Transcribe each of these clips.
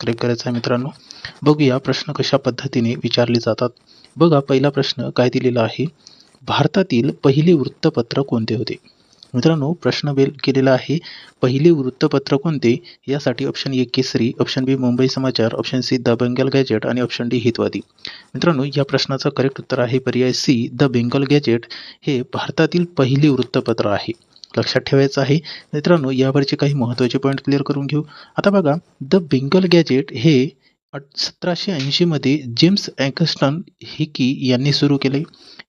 Click करायचं आहे मित्रांनो. बघूया प्रश्न कशा पद्धतीने विचारले जातात. बघा पहिला प्रश्न काय दिलेला आहे? भारतातील पहिले वृत्तपत्र कोणते होते? मित्रांनो प्रश्न बेल केलेला आहे पहिले वृत्तपत्र कोणते? यासाठी option A Kesari option B Mumbai Samachar option C the Bengal gazette आणि ऑप्शन डी हितवादी. मित्रांनो या प्रश्नाचं करेक्ट उत्तर आहे पर्याय सी द बेंगल गॅजेट हे भारतातील पहिले वृत्तपत्र आहे. लक्षात ठेवायचं आहे. मित्रांनो यावरचे काही महत्त्वाचे पॉईंट क्लिअर करून घेऊ. आता बघा द बेंगल गॅजेट हे सतराशे ऐंशीमध्ये जेम्स अँकस्टन हिकी यांनी सुरू केले.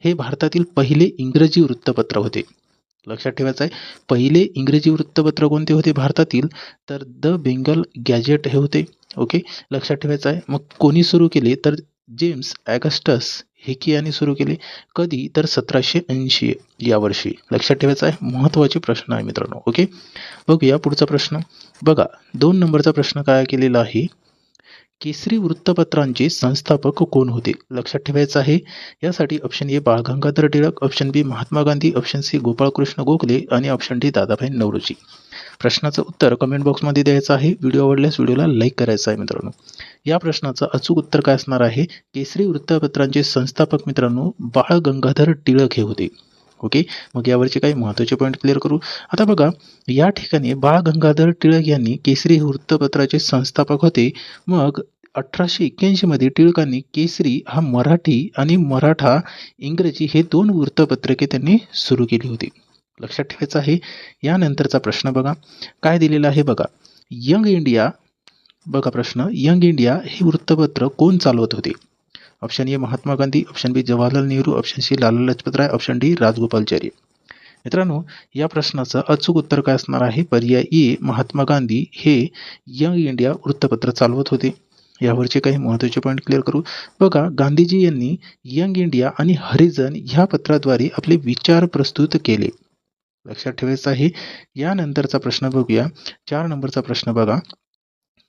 हे भारतातील पहिले इंग्रजी वृत्तपत्र होते. लक्षात ठेवायचं आहे पहिले इंग्रजी वृत्तपत्र कोणते होते भारतातील? तर द बेंगल गॅजेट हे होते. ओके लक्षात ठेवायचं आहे मग कोणी सुरू केले? तर जेम्स ॲगस्टस हेकी यांनी सुरू केले? कधी? तर सतराशे ऐंशी या वर्षी. लक्षात ठेवायचं आहे महत्त्वाचे प्रश्न आहे मित्रांनो ओके? बघूया पुढचा प्रश्न. बघा दोन नंबरचा प्रश्न काय केलेला आहे? केसरी वृत्तपत्रांचे संस्थापक कोण होते? लक्षात ठेवायचं आहे. यासाठी option A Bal Gangadhar Tilak option B Mahatma Gandhi option C Gopalkrishna Gokhale आणि ऑप्शन डी दादाभाई नवरोजी. प्रश्नाचं उत्तर कमेंट बॉक्समध्ये द्यायचं आहे. व्हिडिओ आवडल्यास व्हिडिओला लाईक करायचा आहे मित्रांनो. या प्रश्नाचं अचूक उत्तर काय असणार आहे? केसरी वृत्तपत्रांचे संस्थापक मित्रांनो बाळ गंगाधर टिळक हे होते. ओके? मग यावरचे काही महत्त्वाचे पॉईंट क्लिअर करू. आता बघा या ठिकाणी बाळ गंगाधर टिळक यांनी केसरी वृत्तपत्राचे संस्थापक होते. मग अठराशे एक्क्याऐंशीमध्ये टिळकांनी केसरी हा मराठी आणि मराठा इंग्रजी हे दोन वृत्तपत्रके त्यांनी सुरू केली होती. लक्षात ठेवायचं आहे यानंतरचा प्रश्न बघा. काय दिलेला आहे बघा? यंग इंडिया बघा प्रश्न. यंग इंडिया हे वृत्तपत्र कोण चालवत होते? Option A Mahatma Gandhi option B Jawaharlal Nehru option C Lala Lajpat Rai option D Rajagopalachari मित्रांनो या प्रश्नाचं अचूक उत्तर काय असणार आहे? पर्याय ए महात्मा गांधी हे यंग इंडिया वृत्तपत्र चालवत होते. यावरचे काही महत्त्वाचे पॉईंट क्लिअर करू. बघा गांधीजी यांनी यंग इंडिया आणि हरिजन ह्या पत्राद्वारे आपले विचार प्रस्तुत केले. लक्षात ठेवायचं आहे यानंतरचा प्रश्न बघूया. चार नंबरचा प्रश्न बघा.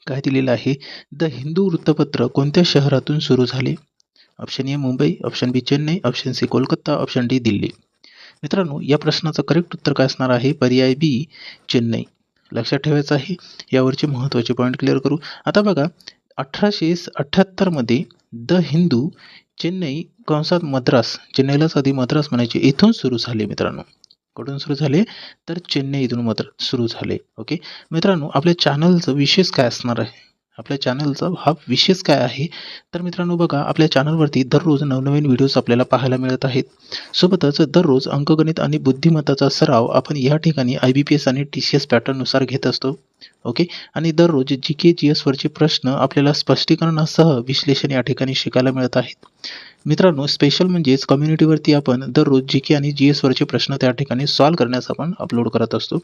काय दिलेला आहे? द हिंदू वृत्तपत्र कोणत्या शहरातून सुरू झाले? Option A Mumbai option B Chennai option C Kolkata option D Delhi. मित्रांनो या प्रश्नाचं करेक्ट उत्तर काय असणार आहे? पर्याय बी चेन्नई. लक्षात ठेवायचं आहे यावरचे महत्त्वाचे पॉईंट क्लिअर करू. आता बघा अठराशे अठ्ठ्याहत्तरमध्ये द हिंदू चेन्नई कंसात मद्रास चेन्नईलाच आधी मद्रास म्हणायचे. इथून सुरू झाले मित्रांनो. कुठून सुरू झाले? तर चेन्नई इथून मात्र सुरू झाले. ओके? मित्रांनो आपल्या चॅनलचं विशेष काय असणार आहे? आपल्या चॅनलचा हा विशेष काय आहे? तर मित्रांनो बघा आपल्या चॅनलवरती दररोज नवनवीन व्हिडिओज आपल्याला पाहायला मिळत आहेत. सोबतच दररोज अंकगणित आणि बुद्धिमत्ताचा सराव आपण या ठिकाणी आय बी पी एस आणि टी सी एस पॅटर्ननुसार घेत असतो. ओके आणि दररोज जी के जी एसवरचे प्रश्न आपल्याला स्पष्टीकरणासह विश्लेषण या ठिकाणी शिकायला मिळत आहेत. मित्रांनो स्पेशल म्हणजेच कम्युनिटीवरती आपण दररोज जी के आणि जी एसवरचे प्रश्न त्या ठिकाणी सॉल्व करण्यास आपण अपलोड करत असतो.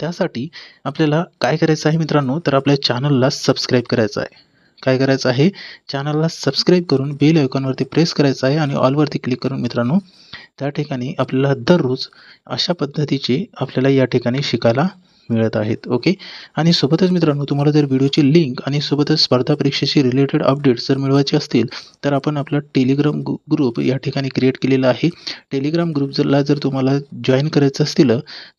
त्यासाठी आपल्याला काय करायचं आहे मित्रांनो? तर आपल्या चॅनलला सबस्क्राईब करायचं आहे. काय करायचं आहे? चॅनलला सबस्क्राईब करून बेल आयकॉनवरती प्रेस करायचं आहे आणि ऑलवरती क्लिक करून मित्रांनो त्या ठिकाणी आपल्याला दररोज अशा पद्धतीचे आपल्याला या ठिकाणी शिकायला मिळत आहेत. ओके आणि सोबतच मित्रांनो तुम्हाला जर व्हिडिओची लिंक आणि सोबतच स्पर्धा परीक्षेशी रिलेटेड अपडेट्स जर मिळवायचे असतील तर आपण आपला टेलिग्राम ग्रुप या ठिकाणी क्रिएट केलेला आहे. टेलिग्राम ग्रुप जरला जर तुम्हाला जॉईन करायचं असतील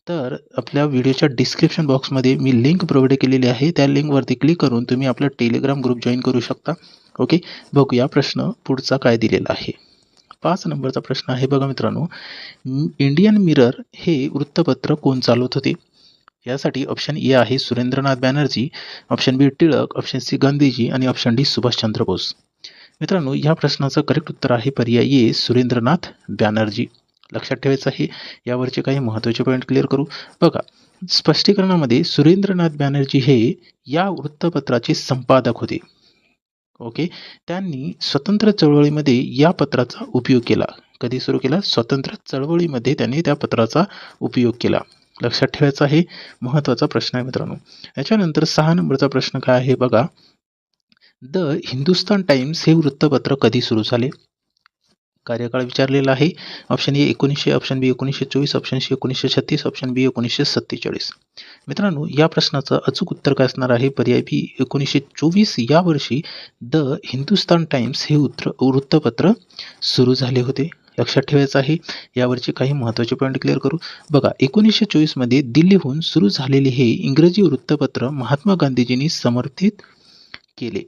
तर आपल्या व्हिडिओच्या डिस्क्रिप्शन बॉक्समध्ये मी लिंक प्रोव्हाइड केलेली आहे. त्या लिंकवरती क्लिक करून तुम्ही आपला टेलिग्राम ग्रुप जॉईन करू शकता. ओके बघूया प्रश्न पुढचा काय दिलेला आहे. पाच नंबरचा प्रश्न आहे बघा मित्रांनो. इंडियन मिरर हे वृत्तपत्र कोण चालवत होते? यासाठी ऑप्शन ए आहे Surendranath Banerjee option B Tilak option C Gandhiji आणि ऑप्शन डी सुभाषचंद्र बोस. मित्रांनो या प्रश्नाचं करेक्ट उत्तर आहे पर्याय ए सुरेंद्रनाथ बॅनर्जी. लक्षात ठेवायचं आहे यावरचे काही महत्त्वाचे पॉईंट क्लिअर करू. बघा स्पष्टीकरणामध्ये सुरेंद्रनाथ बॅनर्जी हे या वृत्तपत्राचे संपादक होते. ओके? त्यांनी स्वतंत्र चळवळीमध्ये या पत्राचा उपयोग केला. कधी सुरू केला? स्वतंत्र चळवळीमध्ये त्यांनी त्या पत्राचा उपयोग केला. लक्षात ठेवायचा आहे महत्त्वाचा प्रश्न आहे मित्रांनो. याच्यानंतर सहा नंबरचा प्रश्न काय आहे बघा. द हिंदुस्तान टाइम्स हे वृत्तपत्र कधी सुरू झाले? कार्यकाळ विचारलेला आहे. ऑप्शन ए एकोणीसशे ऑप्शन बी एकोणीसशे चोवीस ऑप्शन सी एकोणीसशे छत्तीस ऑप्शन बी एकोणीसशे सत्तेचाळीस. मित्रांनो या प्रश्नाचं अचूक उत्तर काय असणार आहे? पर्याय बी एकोणीसशे चोवीस या वर्षी द हिंदुस्तान टाइम्स हे उत्तर वृत्तपत्र सुरू झाले होते. लक्षात ठेवायचं आहे. यावरचे काही महत्त्वाचे पॉईंट क्लिअर करू. बघा एकोणीसशे चोवीसमध्ये दिल्लीहून सुरू झालेले हे इंग्रजी वृत्तपत्र महात्मा गांधीजींनी समर्थित केले.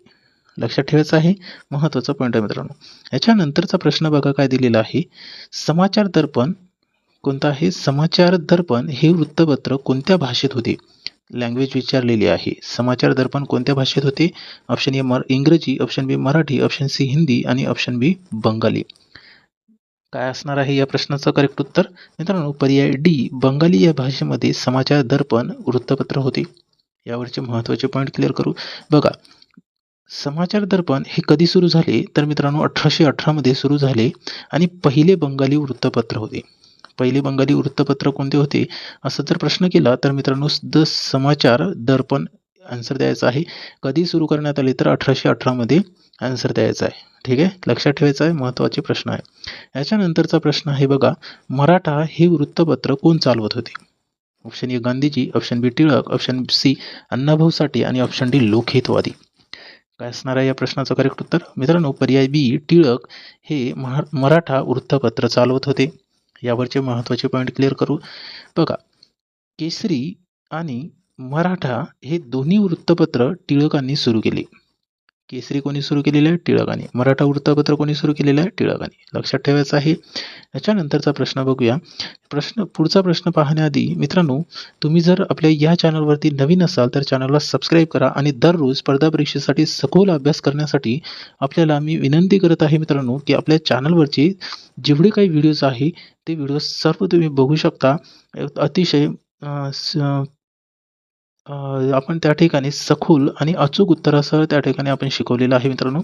लक्षात ठेवायचं आहे. महत्त्वाचा पॉईंट आहे मित्रांनो. याच्यानंतरचा प्रश्न बघा काय दिलेला आहे. समाचार दर्पण कोणतं आहे? समाचार दर्पण हे वृत्तपत्र कोणत्या भाषेत होते? लँग्वेज विचारलेली आहे. समाचार दर्पण कोणत्या भाषेत होते? ऑप्शन ए मर Ingraji option B Marathi option C Hindi आणि ऑप्शन बी बंगाली. काय असणार आहे या प्रश्नाचं? करेक्ट उत्तर? मित्रांनो पर्याय डी बंगाली या भाषेमध्ये समाचार दर्पण वृत्तपत्र होते. यावरचे महत्त्वाचे पॉईंट क्लिअर करू. बघा समाचार दर्पण हे कधी सुरू झाले? तर मित्रांनो अठराशे अठरामध्ये सुरू झाले आणि पहिले बंगाली वृत्तपत्र होते. पहिले बंगाली वृत्तपत्र कोणते होते? असं जर प्रश्न केला तर मित्रांनो द समाचार दर्पण आन्सर द्यायचा आहे. कधी सुरू करण्यात आले तर अठराशे अठरामध्ये आन्सर द्यायचा आहे. ठीक आहे? लक्षात ठेवायचं आहे महत्त्वाचे प्रश्न आहे. याच्यानंतरचा प्रश्न आहे बघा मराठा हे वृत्तपत्र कोण चालवत होते? Option A Gandhiji option B Tilak option C Annabhau Sathe आणि ऑप्शन डी लोकहितवादी. काय असणार आहे या प्रश्नाचं करेक्ट उत्तर? मित्रांनो पर्याय बी टिळक हे महा मराठा वृत्तपत्र चालवत होते. यावरचे महत्त्वाचे पॉईंट क्लिअर करू. बघा केसरी आणि मराठा हे दोन्ही वृत्तपत्र टिळकांनी सुरू केले. केसरी कोणी सुरू केलेलं आहे? टिळकांनी. मराठा वृत्तपत्र कोणी सुरू केलेलं आहे? टिळकांनी. लक्षात ठेवायचं आहे. याच्यानंतरचा प्रश्न बघूया. प्रश्न पुढचा प्रश्न पाहण्याआधी मित्रांनो तुम्ही जर आपल्या या चॅनलवरती नवीन असाल तर चॅनलला सबस्क्राईब करा आणि दररोज स्पर्धा परीक्षेसाठी सखोल अभ्यास करण्यासाठी आपल्याला मी विनंती करत आहे मित्रांनो की आपल्या चॅनलवरचे जेवढे काही व्हिडिओज आहे ते व्हिडिओ सर्व तुम्ही बघू शकता. अतिशय आपण त्या ठिकाणी सखोल आणि अचूक उत्तरासह त्या ठिकाणी आपण शिकवलेलं आहे मित्रांनो.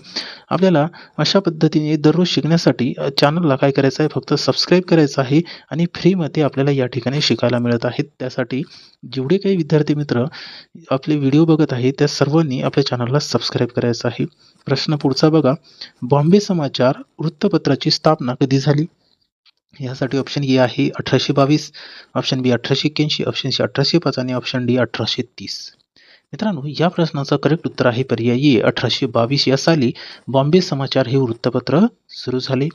आपल्याला अशा पद्धतीने दररोज शिकण्यासाठी चॅनलला काय करायचं आहे? फक्त सबस्क्राईब करायचं आहे आणि फ्रीमध्ये आपल्याला या ठिकाणी शिकायला मिळत आहेत त्यासाठी जेवढे काही विद्यार्थी मित्र आपले व्हिडिओ बघत आहेत त्या सर्वांनी आपल्या चॅनलला सबस्क्राईब करायचं आहे. प्रश्न पुढचा बघा. बॉम्बे समाचार वृत्तपत्राची स्थापना कधी झाली? यासाठी ऑप्शन ए आहे अठराशे बावीस ऑप्शन बी अठराशे एक्क्याऐंशी ऑप्शन सी अठराशे पाच आणि ऑप्शन डी अठराशे तीस. मित्रांनो या प्रश्नाचं करेक्ट उत्तर आहे पर्याय ए अठराशे बावीस. या साली बॉम्बे समाचार हे वृत्तपत्र सुरू झाले.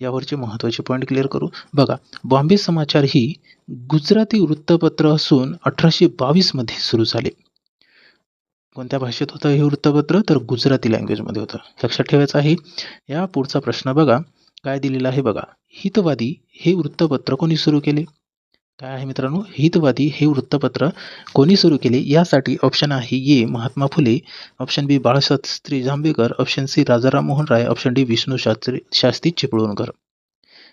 यावरचे महत्त्वाचे पॉईंट क्लिअर करू. बघा बॉम्बे समाचार ही गुजराती वृत्तपत्र असून अठराशे बावीसमध्ये सुरू झाले. कोणत्या भाषेत होतं हे वृत्तपत्र? तर गुजराती लँग्वेजमध्ये होतं. लक्षात ठेवायचं आहे. या पुढचा प्रश्न बघा. काय दिलेला आहे बघा. हितवादी हे वृत्तपत्र कोणी सुरू केले? काय आहे मित्रांनो हितवादी हे वृत्तपत्र कोणी सुरू केले? यासाठी ऑप्शन आहे A Mahatma Phule option B Balshastri Jambhekar option C Rajaram Mohan Roy option D Vishnu Shastri Shastri Chiplunkar.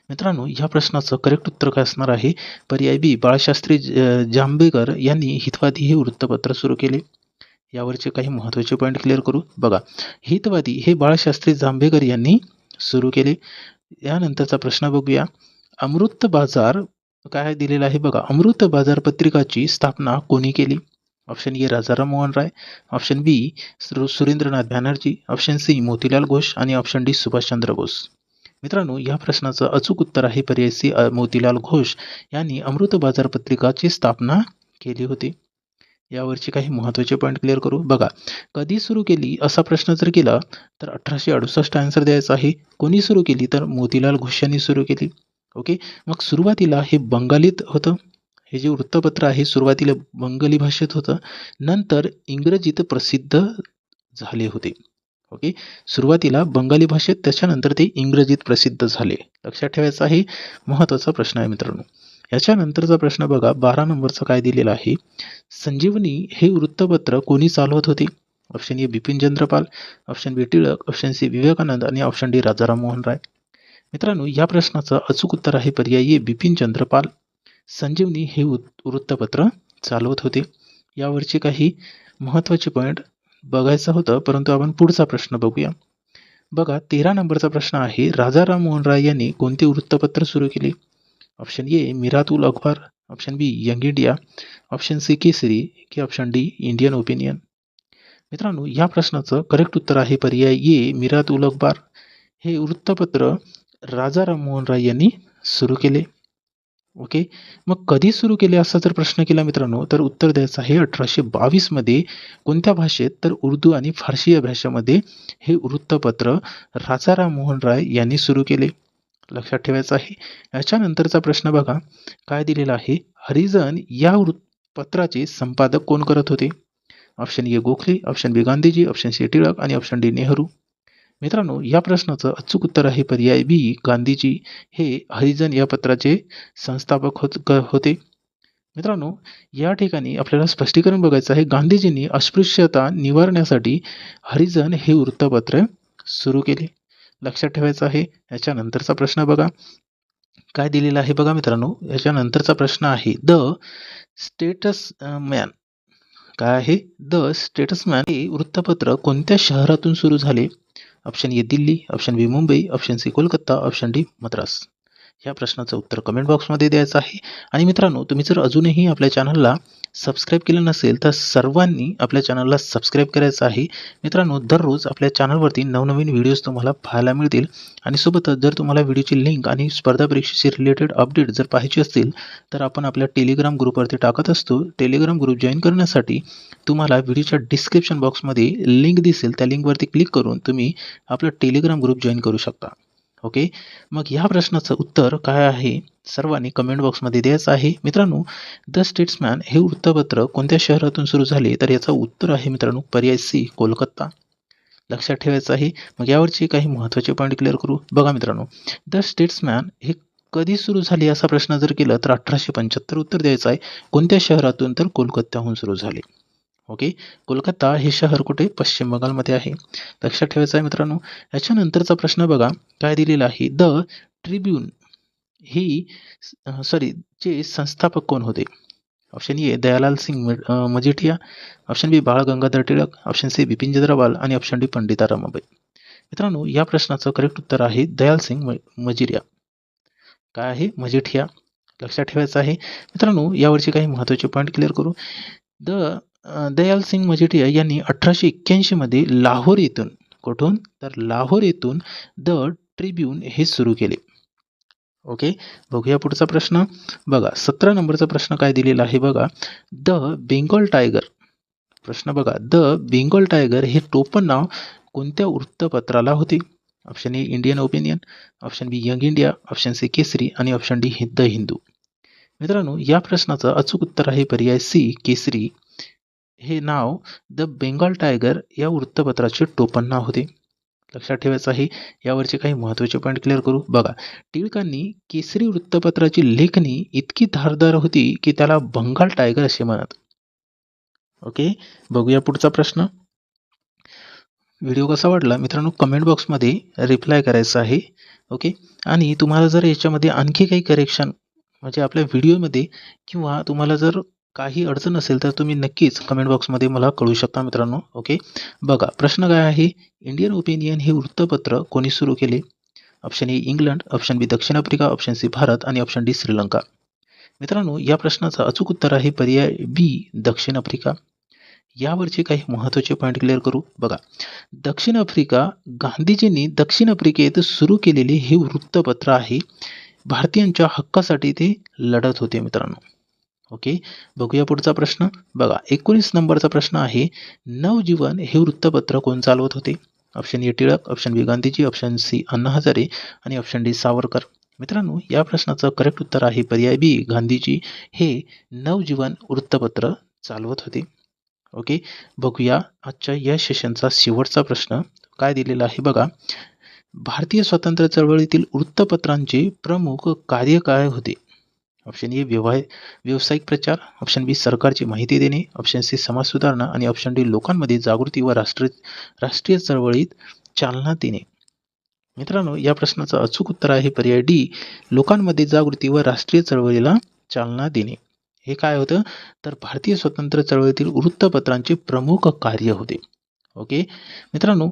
मित्रांनो या प्रश्नाचं करेक्ट उत्तर काय असणार आहे? पर्याय बी बाळशास्त्री जांभेकर यांनी हितवादी हे वृत्तपत्र सुरू केले. यावरचे काही महत्त्वाचे पॉईंट क्लिअर करू. बघा हितवादी हे बाळशास्त्री जांभेकर यांनी सुरू केले. यानंतरचा प्रश्न बघूया. अमृत बाजार काय दिलेला आहे बघा. अमृत बाजार पत्रिकाची स्थापना कोणी केली? Option A Rajaram Mohan Roy option B Surendranath Banerjee option C Motilal Ghosh आणि ऑप्शन डी सुभाषचंद्र बोस. मित्रांनो या प्रश्नाचं अचूक उत्तर आहे पर्याय सी मोतीलाल घोष यांनी अमृत बाजार पत्रिकाची स्थापना केली होती. यावरचे काही महत्त्वाचे पॉईंट क्लिअर करू? बघा कधी सुरू केली असा प्रश्न जर केला तर अठराशे अडुसष्ट आन्सर द्यायचा आहे. कोणी सुरू केली? तर मोतीलाल घोष यांनी सुरू केली. ओके? मग सुरुवातीला हे बंगालीत होतं. हे जे वृत्तपत्र आहे सुरुवातीला बंगाली भाषेत होतं. नंतर इंग्रजीत प्रसिद्ध झाले होते. ओके? सुरुवातीला बंगाली भाषेत त्याच्यानंतर ते इंग्रजीत प्रसिद्ध झाले. लक्षात ठेवायचं आहे. महत्त्वाचा प्रश्न आहे मित्रांनो. याच्यानंतरचा प्रश्न बघा. बारा नंबरचा काय दिलेला आहे? संजीवनी हे वृत्तपत्र कोणी चालवत होते? Option A Bipin Chandrapal. Option B Tilak. Option C Vivekananda. आणि ऑप्शन डी राजाराम मोहन राय. मित्रांनो या प्रश्नाचं अचूक उत्तर आहे पर्याय ए बिपिन चंद्रपाल. संजीवनी हे वृत्तपत्र चालवत होते. यावरचे काही महत्त्वाचे पॉईंट बघायचं होतं परंतु आपण पुढचा प्रश्न बघूया. बघा तेरा नंबरचा प्रश्न आहे. राजाराम मोहन राय यांनी कोणते वृत्तपत्र सुरू केले? Option A Miratul Akhbar option B Young India option C Kesari की ऑप्शन डी इंडियन ओपिनियन मित्रांनो या प्रश्नाचं करेक्ट उत्तर आहे पर्याय ए मिरात उल अखबार हे वृत्तपत्र राजा राममोहन राय यांनी सुरू केले. ओके मग कधी सुरू केले असा जर प्रश्न केला मित्रांनो तर उत्तर द्यायचं आहे अठराशे बावीसमध्ये कोणत्या भाषेत? तर उर्दू आणि फारसी या भाषेमध्ये हे वृत्तपत्र राजा राममोहन राय यांनी सुरू केले. लक्षात ठेवायचं आहे. याच्यानंतरचा प्रश्न बघा. काय दिलेला आहे? हरिजन या पत्राचे संपादक कोण करत होते? Option A Gokhale option B Gandhiji option C Tilak आणि ऑप्शन डी नेहरू. मित्रांनो या प्रश्नाचं अचूक उत्तर आहे पर्याय बी गांधीजी हे हरिजन या पत्राचे संस्थापक होत क- होते. मित्रांनो या ठिकाणी आपल्याला स्पष्टीकरण बघायचं आहे. गांधीजींनी अस्पृश्यता निवारण्यासाठी हरिजन हे वृत्तपत्र सुरू केले. लक्षात ठेवायचं आहे. याच्यानंतरचा प्रश्न बघा. काय दिलेला आहे बघा मित्रांनो? याच्यानंतरचा प्रश्न आहे. The Statesman. काय आहे? द स्टेटसमॅन हे वृत्तपत्र कोणत्या शहरातून सुरू झाले? Option A Delhi option B Mumbai option C Kolkata option D Madras. या प्रश्नाचं उत्तर कमेंट बॉक्समध्ये द्यायचं आहे. आणि मित्रांनो तुम्ही जर अजूनही आपल्या चॅनलला सबस्क्राईब केलं नसेल तर सर्वांनी आपल्या चॅनलला सबस्क्राईब करायचं आहे. मित्रांनो दररोज आपल्या चॅनलवरती नवनवीन व्हिडिओज तुम्हाला पाहायला मिळतील. आणि सोबतच जर तुम्हाला व्हिडिओची लिंक आणि स्पर्धा परीक्षेशी रिलेटेड अपडेट जर पाहायची असतील तर आपण आपल्या टेलिग्राम ग्रुपवरती टाकत असतो. टेलिग्राम ग्रुप जॉईन करण्यासाठी तुम्हाला व्हिडिओच्या डिस्क्रिप्शन बॉक्समध्ये लिंक दिसेल. त्या लिंकवरती क्लिक करून तुम्ही आपला टेलिग्राम ग्रुप जॉईन करू शकता. ओके? मग या प्रश्नाचं उत्तर काय आहे? सर्वांनी कमेंट बॉक्समध्ये द्यायचं आहे. मित्रांनो द स्टेट्समॅन हे वृत्तपत्र कोणत्या शहरातून सुरू झाले? तर याचं उत्तर आहे मित्रांनो पर्याय सी कोलकाता. लक्षात ठेवायचं आहे. मग यावरचे काही महत्त्वाचे पॉईंट क्लिअर करू? बघा मित्रांनो द स्टेट्समॅन हे कधी सुरू झाले असा प्रश्न जर केला तर अठराशे पंच्याहत्तर उत्तर द्यायचं आहे. कोणत्या शहरातून तर कोलकात्याहून सुरू झाले? ओके? कोलकाता हे शहर कुठे? पश्चिम बंगालमध्ये आहे. लक्षात ठेवायचं आहे मित्रांनो याच्यानंतरचा प्रश्न बघा काय दिलेला आहे? द ट्रिब्यून ही सॉरी चे संस्थापक कोण होते? ऑप्शन ए दयालाल सिंग म- Majithia. Option B Bal Gangadhar Tilak. Option C Bipin Chandrapal आणि ऑप्शन डी पंडिता रमाबाई मित्रांनो या प्रश्नाचं करेक्ट उत्तर आहे दयाल सिंग म- मजिरिया काय आहे? मजिठिया. लक्षात ठेवायचं आहे. मित्रांनो यावरचे काही महत्त्वाचे पॉईंट क्लिअर करू. द दयाल सिंग मजिठिया यांनी अठराशे एक्क्याऐंशीमध्ये लाहोर येथून कुठून? तर लाहोर येथून द ट्रिब्यून हे सुरू केले. ओके बघूया पुढचा प्रश्न. बघा सतरा नंबरचा प्रश्न काय दिलेला आहे बघा. The Bengal tiger. प्रश्न बघा द बेंगॉल टायगर हे टोपण नाव कोणत्या वृत्तपत्राला होते? Option A Indian Opinion option B Young India option C Kesari आणि ऑप्शन डी द हिंदू. मित्रांनो या प्रश्नाचं अचूक उत्तर आहे पर्याय सी केसरी. हे नाव द बेंगॉल टायगर या वृत्तपत्राचे टोपण नाव होते. लक्षात ठेवायचं आहे यावरचे काही महत्त्वाचे पॉईंट क्लिअर करू. बघा टिळकांनी केसरी वृत्तपत्राची लेखणी इतकी धारदार होती की त्याला बंगाल टायगर असे म्हणत. ओके बघूया पुढचा प्रश्न. व्हिडिओ कसा वाटला? मित्रांनो कमेंट बॉक्समध्ये रिप्लाय करायचा आहे. ओके आणि तुम्हाला जर याच्यामध्ये आणखी काही करेक्शन म्हणजे आपल्या व्हिडिओमध्ये किंवा तुम्हाला जर काही अडचण असेल तर तुम्ही नक्कीच कमेंट बॉक्समध्ये मला कळू शकता मित्रांनो ओके बघा प्रश्न काय आहे? इंडियन ओपिनियन हे वृत्तपत्र कोणी सुरू केले? Option A England option B दक्षिण आफ्रिका. Option C Bharat. आणि ऑप्शन डी श्रीलंका. मित्रांनो या प्रश्नाचं अचूक उत्तर आहे पर्याय बी दक्षिण आफ्रिका. यावरचे काही महत्त्वाचे पॉईंट क्लिअर करू. बघा दक्षिण आफ्रिका गांधीजींनी दक्षिण आफ्रिकेत सुरू केलेले हे वृत्तपत्र आहे. भारतीयांच्या हक्कासाठी ते लढत होते मित्रांनो. ओके? बघूया पुढचा प्रश्न. बघा एकोणीस नंबरचा प्रश्न आहे नवजीवन हे वृत्तपत्र कोण चालवत होते? Option A Tilak option B Gandhiji option C Anna Hazare आणि ऑप्शन डी सावरकर. मित्रांनो या प्रश्नाचं करेक्ट उत्तर आहे पर्याय बी गांधीजी हे नवजीवन वृत्तपत्र चालवत होते. ओके? बघूया आजच्या या सेशनचा शेवटचा प्रश्न काय दिलेला आहे बघा. भारतीय स्वातंत्र्य चळवळीतील वृत्तपत्रांचे प्रमुख कार्य काय होते. ऑप्शन ए व्यवहार व्यावसायिक प्रचार. ऑप्शन बी सरकारची माहिती देणे. ऑप्शन सी समाज सुधारणा. आणि ऑप्शन डी लोकांमध्ये जागृती व राष्ट्रीय राष्ट्रीय चळवळीत चालना देणे. मित्रांनो या प्रश्नाचं अचूक उत्तर आहे पर्याय डी लोकांमध्ये जागृती व राष्ट्रीय चळवळीला चालना देणे. हे काय होतं? तर भारतीय स्वतंत्र चळवळीतील वृत्तपत्रांचे प्रमुख कार्य होते. ओके? मित्रांनो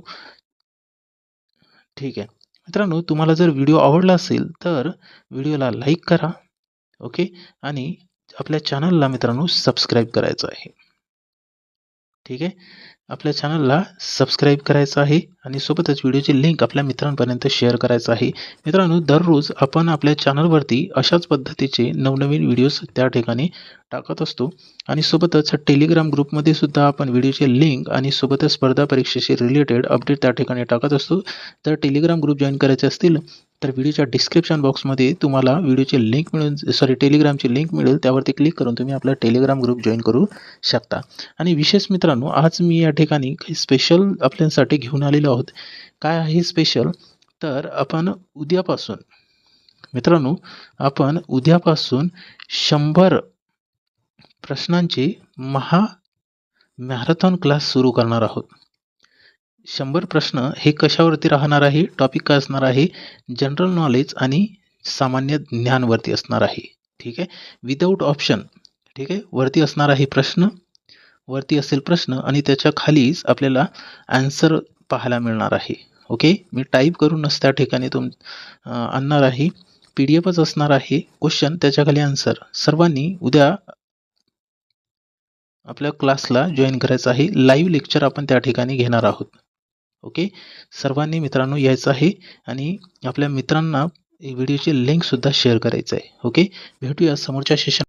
ठीक आहे. मित्रांनो तुम्हाला जर व्हिडिओ आवडला असेल तर व्हिडिओला लाईक करा. ओके? आणि आपल्या चॅनलला मित्रांनो सबस्क्राईब करायचं आहे. ठीक आहे? आपल्या चॅनलला सबस्क्राईब करायचं आहे. आणि सोबतच व्हिडिओची लिंक आपल्या मित्रांपर्यंत शेअर करायचं आहे. मित्रांनो दररोज आपण आपल्या चॅनलवरती अशाच पद्धतीचे नवनवीन व्हिडिओज त्या ठिकाणी टाकत असतो. आणि सोबतच टेलिग्राम ग्रुपमध्ये सुद्धा आपण व्हिडिओचे लिंक आणि सोबतच स्पर्धा परीक्षेशी रिलेटेड अपडेट त्या ठिकाणी टाकत असतो. जर टेलिग्राम ग्रुप जॉईन करायचे असतील तर व्हिडिओच्या डिस्क्रिप्शन बॉक्समध्ये तुम्हाला व्हिडिओची लिंक मिळून सॉरी टेलिग्रामची लिंक मिळेल. त्यावरती क्लिक करून तुम्ही आपला टेलिग्राम ग्रुप जॉईन करू शकता. आणि विशेष मित्रांनो आज मी या ठिकाणी काही स्पेशल आपल्यासाठी घेऊन आलेलो आहोत. काय आहे स्पेशल तर आपण उद्यापासून मित्रांनो आपण उद्यापासून शंभर प्रश्नांची महा मॅरेथॉन क्लास सुरू करणार आहोत. शंभर प्रश्न हे कशावरती राहणार आहे? टॉपिक काय असणार आहे? जनरल नॉलेज आणि सामान्य ज्ञानवरती असणार आहे. ठीक आहे? विदाऊट ऑप्शन ठीक आहे? वरती असणार आहे प्रश्न. वरती असेल प्रश्न आणि त्याच्या खालीच आपल्याला ॲन्सर पाहायला मिळणार आहे. ओके मी टाईप करूनच त्या ठिकाणी तुम आणणार आहे. पी डी एफच असणार आहे. क्वेश्चन त्याच्याखाली आन्सर सर्वांनी उद्या आपल्या क्लासला जॉईन करायचं आहे. लाईव्ह लेक्चर आपण त्या ठिकाणी घेणार आहोत. ओके सर्वांनी मित्रांनो यायचं आहे आणि आपल्या मित्रांना व्हिडिओची लिंकसुद्धा शेअर करायचं आहे. ओके भेटूया समोरच्या सेशन